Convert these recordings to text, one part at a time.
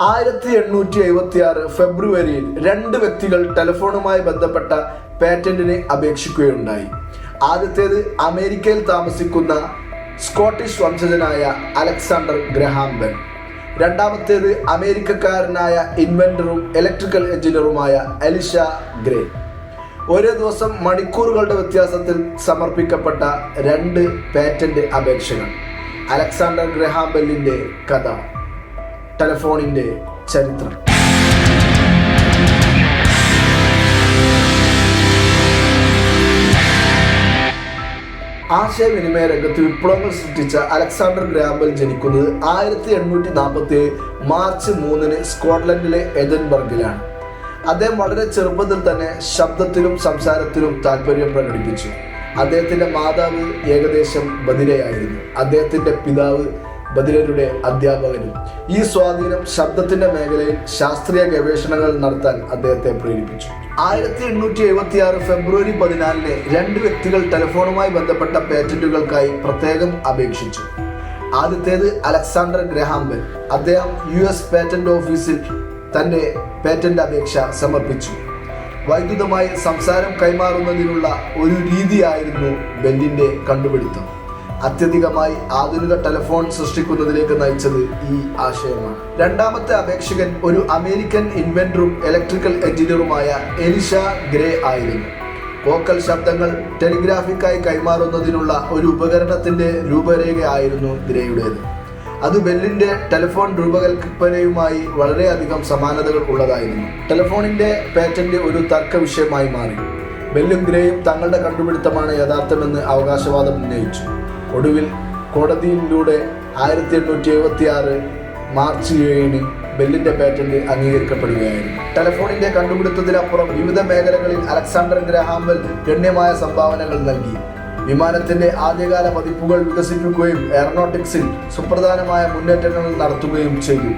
ആയിരത്തി എണ്ണൂറ്റി എഴുപത്തി ആറ് ഫെബ്രുവരിയിൽ രണ്ട് വ്യക്തികൾ ടെലിഫോണുമായി ബന്ധപ്പെട്ട പേറ്റന്റിനെ അപേക്ഷിക്കുകയുണ്ടായി. ആദ്യത്തേത് അമേരിക്കയിൽ താമസിക്കുന്ന സ്കോട്ടിഷ് വംശജനായ അലക്സാണ്ടർ ഗ്രഹാം ബെൻ. രണ്ടാമത്തേത് അമേരിക്കക്കാരനായ ഇൻവെന്ററും ഇലക്ട്രിക്കൽ എഞ്ചിനീയറുമായ എലിഷ ഗ്രേ. ഒരേ ദിവസം മണിക്കൂറുകളുടെ വ്യത്യാസത്തിൽ സമർപ്പിക്കപ്പെട്ട രണ്ട് പാറ്റന്റ് അപേക്ഷകൾ. അലക്സാണ്ടർ ഗ്രഹാം ബെല്ലിന്റെ കഥ. ടെലിഫോണിന്റെ ചരിത്രം. ആശയവിനിമയ രംഗത്ത് വിപ്ലവങ്ങൾ സൃഷ്ടിച്ച അലക്സാണ്ടർ ഗ്രാമ്പൽ ജനിക്കുന്നത് ആയിരത്തി എണ്ണൂറ്റി നാൽപ്പത്തി മാർച്ച് മൂന്നിന് സ്കോട്ട്ലൻഡിലെ എഡൻബർഗിലാണ് അദ്ദേഹം വളരെ ചെറുപ്പത്തിൽ തന്നെ ശബ്ദത്തിലും സംസാരത്തിലും താല്പര്യം പ്രകടിപ്പിച്ചു. അദ്ദേഹത്തിന്റെ മാതാവ് ഏകദേശം ബദിരയായിരുന്നു അദ്ദേഹത്തിന്റെ പിതാവ് ബദിരരുടെ അധ്യാപകനും. ഈ സ്വാധീനം ശബ്ദത്തിന്റെ മേഖലയിൽ ശാസ്ത്രീയ ഗവേഷണങ്ങൾ നടത്താൻ അദ്ദേഹത്തെ പ്രേരിപ്പിച്ചു. ആയിരത്തി എണ്ണൂറ്റി എഴുപത്തി ആറ് ഫെബ്രുവരി പതിനാലിന് രണ്ട് വ്യക്തികൾ ടെലിഫോണുമായി ബന്ധപ്പെട്ട പേറ്റന്റുകൾക്കായി പ്രത്യേകം അപേക്ഷിച്ചു. ആദ്യത്തേത് അലക്സാണ്ടർ ഗ്രഹാംബൽ അദ്ദേഹം യു എസ് പേറ്റന്റ് ഓഫീസിൽ തന്റെ പേറ്റന്റ് അപേക്ഷ സമർപ്പിച്ചു. വൈദ്യുതമായി സംസാരം കൈമാറുന്നതിനുള്ള ഒരു രീതിയായിരുന്നു ബെല്ലിന്റെ കണ്ടുപിടുത്തം. അത്യധികമായി ആധുനിക ടെലിഫോൺ സൃഷ്ടിക്കുന്നതിലേക്ക് നയിച്ചത് ഈ ആശയമാണ്. രണ്ടാമത്തെ അപേക്ഷകൻ ഒരു അമേരിക്കൻ ഇൻവെന്ററും ഇലക്ട്രിക്കൽ എഞ്ചിനീയറുമായ എലിഷ ഗ്രേ ആയിരുന്നു. വോക്കൽ ശബ്ദങ്ങൾ ടെലിഗ്രാഫിക്കായി കൈമാറുന്നതിനുള്ള ഒരു ഉപകരണത്തിന്റെ രൂപരേഖയായിരുന്നു ഗ്രേയുടേത്. അത് ബെല്ലിന്റെ ടെലിഫോൺ രൂപകൽപ്പനയുമായി വളരെയധികം സമാനതകൾ ഉള്ളതായിരുന്നു. ടെലിഫോണിന്റെ പാറ്റന്റ് ഒരു തർക്ക വിഷയമായി മാറി. ബെല്ലും ഗ്രേയും തങ്ങളുടെ കണ്ടുപിടുത്തമാണ് യഥാർത്ഥമെന്ന് അവകാശവാദം ഉന്നയിച്ചു. ഒടുവിൽ കോടതിയിലൂടെ ആയിരത്തി എണ്ണൂറ്റി എഴുപത്തി ആറ് മാർച്ച് ഏഴിന് ബെല്ലിന്റെ പാറ്റന്റ് അംഗീകരിക്കപ്പെടുകയായിരുന്നു. ടെലഫോണിന്റെ കണ്ടുപിടുത്തത്തിനപ്പുറം വിവിധ മേഖലകളിൽ അലക്സാണ്ടർ ഗ്രഹാംബൽ ഗണ്യമായ സംഭാവനകൾ നൽകി. വിമാനത്തിന്റെ ആദ്യകാല പതിപ്പുകൾ വികസിപ്പിക്കുകയും എയറോനോട്ടിക്സിൽ സുപ്രധാനമായ മുന്നേറ്റങ്ങൾ നടത്തുകയും ചെയ്തു.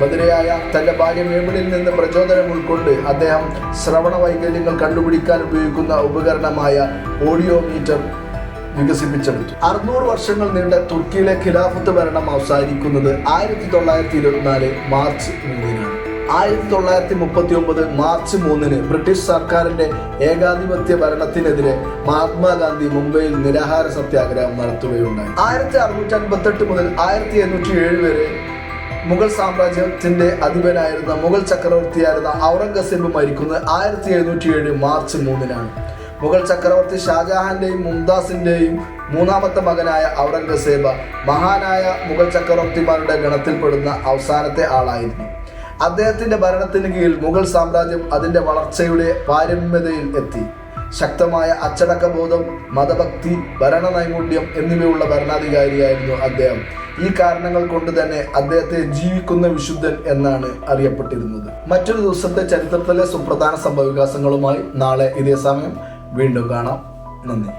ബദിരയായ തന്റെ ഭാര്യ മേബിളിൽ നിന്ന് പ്രചോദനം ഉൾക്കൊണ്ട് അദ്ദേഹം ശ്രവണ വൈകല്യങ്ങൾ കണ്ടുപിടിക്കാൻ ഉപയോഗിക്കുന്ന ഉപകരണമായ ഓഡിയോമീറ്റർ വികസിപ്പിച്ചെടുത്തു. അറുന്നൂറ് വർഷങ്ങൾ നീണ്ട തുർക്കിയിലെ ഖിലാഫത്ത് ഭരണം അവസാനിക്കുന്നത് ആയിരത്തി തൊള്ളായിരത്തി ഇരുപത്തിനാല് മാർച്ച് മൂന്നിനാണ്. ആയിരത്തി തൊള്ളായിരത്തി മുപ്പത്തി ഒമ്പത് മാർച്ച് മൂന്നിന് ബ്രിട്ടീഷ് സർക്കാരിന്റെ ഏകാധിപത്യ ഭരണത്തിനെതിരെ മഹാത്മാഗാന്ധി മുംബൈയിൽ നിരാഹാര സത്യാഗ്രഹം നടത്തുകയുണ്ടായി. ആയിരത്തി അറുന്നൂറ്റി അൻപത്തെട്ട് മുതൽ ആയിരത്തി എണ്ണൂറ്റി ഏഴ് വരെ മുഗൾ സാമ്രാജ്യത്തിന്റെ അധിപനായിരുന്ന മുഗൾ ചക്രവർത്തിയായിരുന്ന ഔറംഗസേബ് മരിക്കുന്നത് ആയിരത്തി എഴുന്നൂറ്റി ഏഴ് മാർച്ച് മൂന്നിനാണ്. മുഗൾ ചക്രവർത്തി ഷാജഹാന്റെയും മുംതാസിന്റെയും മൂന്നാമത്തെ മകനായ ഔറംഗസേബ മഹാനായ മുഗൾ ചക്രവർത്തിമാരുടെ ഗണത്തിൽപ്പെടുന്ന അവസാനത്തെ ആളായിരുന്നു. അദ്ദേഹത്തിന്റെ ഭരണത്തിന് കീഴിൽ മുഗൾ സാമ്രാജ്യം അതിന്റെ വളർച്ചയുടെ പാരമ്യതയിൽ എത്തി. ശക്തമായ അച്ചടക്കബോധം മതഭക്തി ഭരണ നൈപുണ്യം എന്നിവയുള്ള ഭരണാധികാരിയായിരുന്നു അദ്ദേഹം. ഈ കാരണങ്ങൾ കൊണ്ട് തന്നെ അദ്ദേഹത്തെ ജീവിക്കുന്ന വിശുദ്ധൻ എന്നാണ് അറിയപ്പെട്ടിരുന്നത്. മറ്റൊരു ദിവസത്തെ ചരിത്രത്തിലെ സുപ്രധാന സംഭവവികാസങ്ങളുമായി നാളെ ഇതേ സമയം വീണ്ടും കാണാം. നന്ദി.